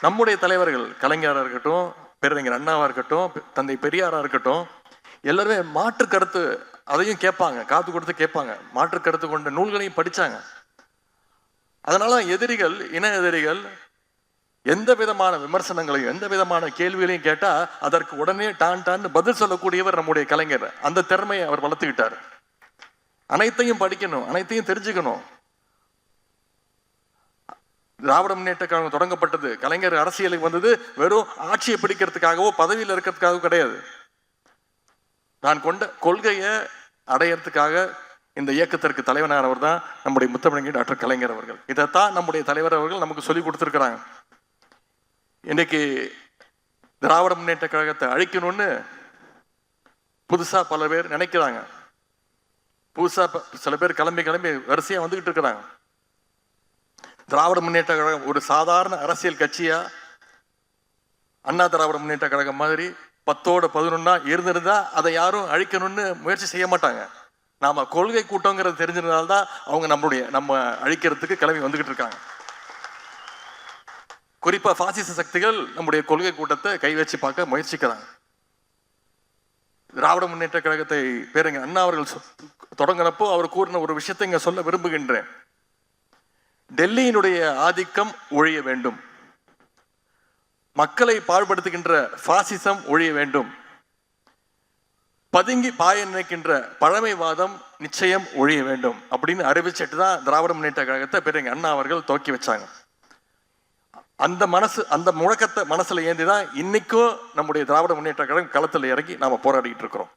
நம்முடைய தலைவர்கள் கலைஞராக இருக்கட்டும் பேரறிஞர் அண்ணாவாக இருக்கட்டும் தந்தை பெரியாராக இருக்கட்டும் எல்லாருமே மாற்று கருத்து அதையும் கேட்பாங்க காத்து கொடுத்து கேட்பாங்க. மாற்று கருத்து கொண்ட நூல்களையும் படித்தாங்க அதனால எதிரிகள் இன எதிரிகள் எந்த விதமான விமர்சனங்களையும் எந்த விதமான கேள்விகளையும் கேட்டால் அதற்கு உடனே டான் டான்னு பதில் சொல்லக்கூடியவர் நம்முடைய கலைஞர். அந்த திறமையை அவர் வளர்த்துக்கிட்டார். அனைத்தையும் படிக்கணும் அனைத்தையும் தெரிஞ்சுக்கணும். திராவிட முன்னேற்ற கழகம் தொடங்கப்பட்டது. கலைஞர் அரசியலுக்கு வந்தது வெறும் ஆட்சியை பிடிக்கிறதுக்காகவோ பதவியில் இருக்கிறதுக்காகவோ கிடையாது. நான் கொண்ட கொள்கையை அடையிறதுக்காக இந்த இயக்கத்திற்கு தலைவனானவர் தான் நம்முடைய முத்தமிழங்கி டாக்டர் கலைஞர் அவர்கள். இதைத்தான் நம்முடைய தலைவர் அவர்கள் நமக்கு சொல்லி கொடுத்துருக்குறாங்க. இன்னைக்கு திராவிட முன்னேற்ற கழகத்தை அழிக்கணும்னு புதுசாக பல பேர் நினைக்கிறாங்க. புதுசாக ப- சில பேர் கிளம்பி கிளம்பி வரிசையாக வந்துக்கிட்டு இருக்கிறாங்க. திராவிட முன்னேற்ற கழகம் ஒரு சாதாரண அரசியல் கட்சியா? அண்ணா திராவிட முன்னேற்ற கழகம் மாதிரி பத்தோட பதினொன்னா இருந்திருந்தா அதை யாரும் அழிக்கணும்னு முயற்சி செய்ய மாட்டாங்க. நாம கொள்கை கூட்டங்கிறது தெரிஞ்சிருந்தால்தான் அவங்க நம்மளுடைய நம்ம அழிக்கிறதுக்கு கிளம்பி வந்துகிட்டு இருக்காங்க. குறிப்பா பாசிச சக்திகள் நம்முடைய கொள்கை கூட்டத்தை கை வச்சு பார்க்க முயற்சிக்கிறாங்க. திராவிட முன்னேற்ற கழகத்தை பேருங்க அண்ணா அவர்கள் சொ- தொடங்கினப்போ அவர் கூறின ஒரு விஷயத்தை இங்க சொல்ல விரும்புகின்றேன். டெல்லியினுடைய ஆதிக்கம் ஒழிய வேண்டும். மக்களை பாழ்படுத்துகின்ற பாசிசம் ஒழிய வேண்டும். பதுங்கி பாய நினைக்கின்ற பழமைவாதம் நிச்சயம் ஒழிய வேண்டும். அப்படின்னு அறிவிச்சிட்டு தான் திராவிட முன்னேற்ற கழகத்தை பெரிய அண்ணா அவர்கள் துவக்கி வச்சாங்க. அந்த மனசு அந்த முழக்கத்தை மனசுல ஏந்தி தான் இன்னைக்கும் நம்முடைய திராவிட முன்னேற்ற கழகம் களத்தில் இறங்கி நாம போராடிக்கிட்டு இருக்கிறோம்.